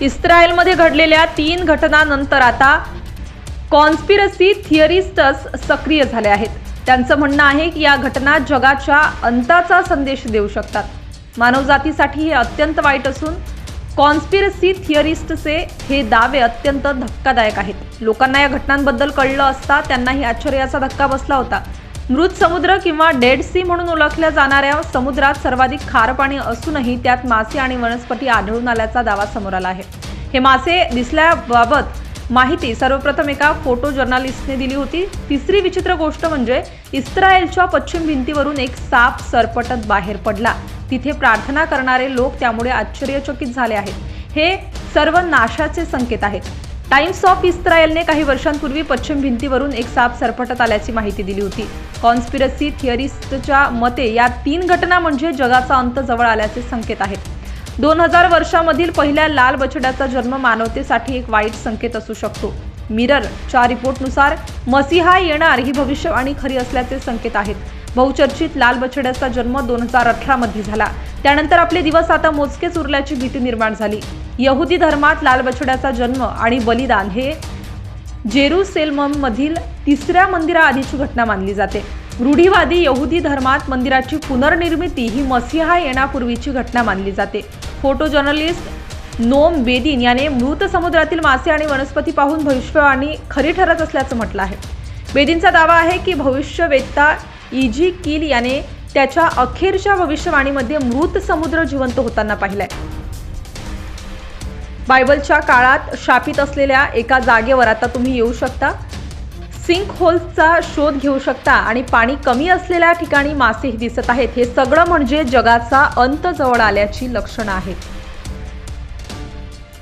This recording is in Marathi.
इस्रायलमध्ये घडलेल्या तीन घटनांनंतर आता कॉन्स्पिरसी थिअरिस्टच सक्रिय झाले आहेत. त्यांचं म्हणणं आहे की या घटना जगाच्या अंताचा संदेश देऊ शकतात. मानवजातीसाठी हे अत्यंत वाईट असून कॉन्स्पिरसी थिअरिस्टचे हे दावे अत्यंत धक्कादायक आहेत. लोकांना या घटनांबद्दल कळलं असता त्यांनाही आश्चर्याचा धक्का बसला होता. मृत समुद्र किंवा डेड सी म्हणून ओळखल्या जाणाऱ्या समुद्रात सर्वाधिक खार पाणी असूनही त्यात मासे आणि वनस्पती आढळून आल्याचा दावा समोर आला आहे. हे मासे दिसल्याबाबत माहिती सर्वप्रथम एका फोटो जर्नालिस्टने दिली होती. तिसरी विचित्र गोष्ट म्हणजे इस्रायलच्या पश्चिम भिंतीवरून एक साप सरपटत बाहेर पडला. तिथे प्रार्थना करणारे लोक त्यामुळे आश्चर्यचकित झाले आहेत. हे सर्व नाशाचे संकेत आहेत. टाइम्स ऑफ इस्रायलने काही वर्षांपूर्वी पश्चिम भिंतीवरून एक साप सरपटत आल्याची माहिती दिली होती. कॉन्स्पिरसी थिअरिस्टच्या मते या तीन घटना म्हणजे जगाचा अंत जवळ आल्याचे संकेत आहेत. दोन हजार वर्षामधील पहिल्या लाल बछड्याचा जन्म मानवतेसाठी एक वाईट संकेत असू शकतो. मिररच्या रिपोर्टनुसार मसीहा येणार ही भविष्यवाणी खरी असल्याचे संकेत आहेत. बहुचर्चित लाल बछड्याचा जन्म दोन हजार अठरामध्ये झाला. त्यानंतर आपले दिवस आता मोजकेच उरल्याची भीती निर्माण झाली. यहुदी धर्मात लाल बछड्याचा जन्म आणि बलिदान हे जेरुसेलममधील तिसऱ्या मंदिराआधीची घटना मानली जाते. रूढीवादी यहुदी धर्मात मंदिराची पुनर्निर्मिती ही मसिहा येण्यापूर्वीची घटना मानली जाते. फोटो जर्नलिस्ट नोम बेदिन याने मृत समुद्रातील मासे आणि वनस्पती पाहून भविष्यवाणी खरी ठरत असल्याचं म्हटलं आहे. बेदींचा दावा आहे की भविष्यवेत्ता इजी किल याने त्याच्या अखेरच्या भविष्यवाणीमध्ये मृत समुद्र जिवंत होताना पाहिलाय. बायबलच्या काळात शापित असलेल्या एका जागेवर आता तुम्ही येऊ शकता. सिंक होल्सचा शोध घेऊ शकता आणि पाणी कमी असलेल्या ठिकाणी मासेही दिसत आहेत. हे सगळं म्हणजे जगाचा अंत जवळ आल्याची लक्षणं आहेत.